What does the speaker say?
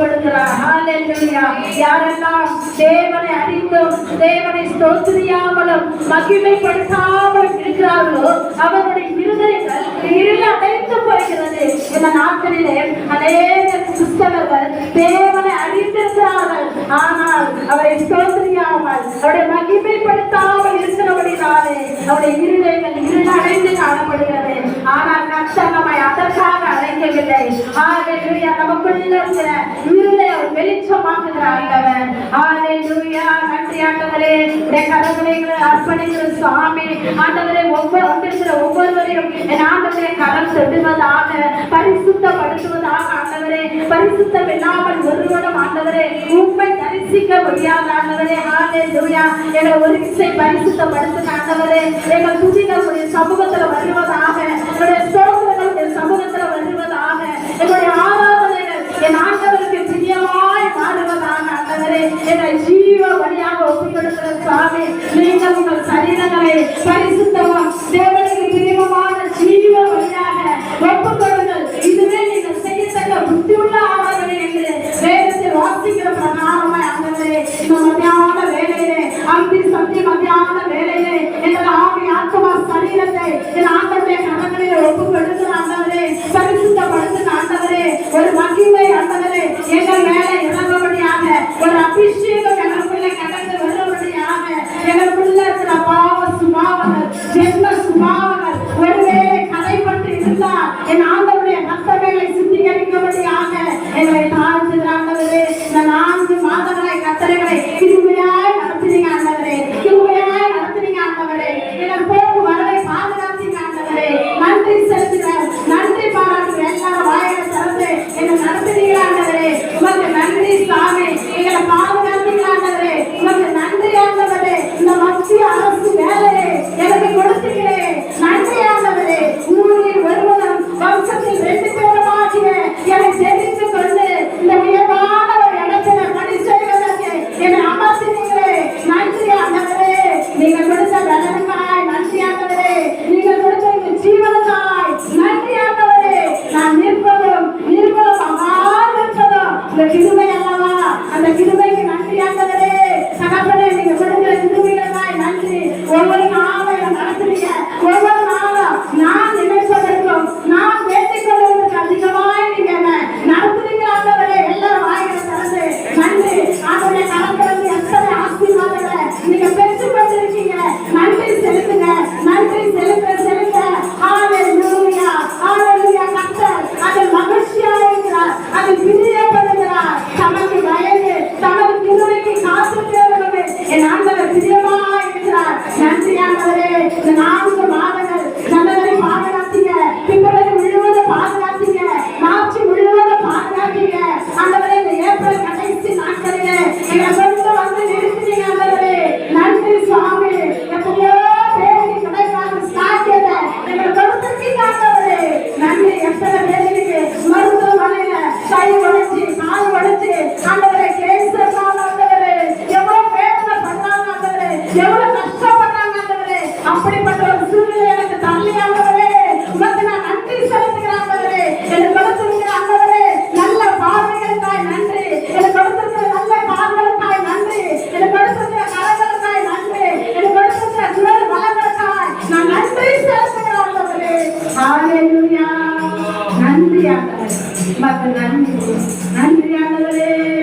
கொடுக்கிறார் யாரெல்லாம் தேவனை அறிந்தும் தேவனை ஸ்தோத்திரியாமலும் மகிமைப்படுத்தாமலும் இருக்கிறார்களோ அவருடைய இருதயங்கள் இருள் அடைத்து போகிறது. இந்த நாட்களிலே அநேக கிறிஸ்தவர்கள் தேவனை அறிந்திருக்கிறார்கள். ஆனால் அவரை ஸ்தோத்திரியாமல் அவருடைய மகிமைப்படுத்தாமல் இருக்கிறபடினாலே அவருடைய இருதயங்கள் இருள் அடைந்து காணப்படுகிறது. ஆனால் கஷ்டம் நம்மை அதற்காக அழைக்கவில்லை. நமக்குள்ள சந்தோஷமாக்குகிற ஆண்டவன் ஹalleluya. நன்றி ஆண்டவரே இந்த கரங்களை அர்ப்பணிக்கிற சுவாமி. ஆண்டவரே ஒவ்வொரு வந்திருக்கிற ஒவ்வொருவரையும் என் ஆண்டவரே கரம் தொடுவதாக பரிசுத்தப்படுத்துவதாக ஆண்டவரே பரிசுத்தம் இல்லாமல் ஒருவனும் ஆண்டவரே உண்மை தரிசிக்க முடியாத ஆண்டவரே ஹalleluya. எங்களை ஒரு இசை பரிசுத்தப்படுத்துங்க ஆண்டவரே எங்கள் துதிகள் சமூகத்தில் வருவதாக என்னுடைய சோதனை ನಿನ್ನ ಜೀವ ಬಲಿಯಾಗ ಒಪ್ಪಿಕೊಡುತ್ತಿರುವ ಸ್ವಾಮಿ ನೀವು ನಮ್ಮ ಶರೀರಗಳೇ ಪರಿಶುದ್ಧವ ದೇವ நிச்சயம் எங்கள் பிள்ளை கடந்து வரும்படியாக எங்கள் பிள்ளை இருக்கிற பாவ சுபாவங்கள் ஜென்ம சுபாவங்கள். ஒருவேளை கதைப்பட்டு இருந்தால் என் ஆண்டவுடைய ரத்தங்களை சுத்திகரிக்கும்படியாக எங்களை நன்றி. நன்றி ஆண்டவரே.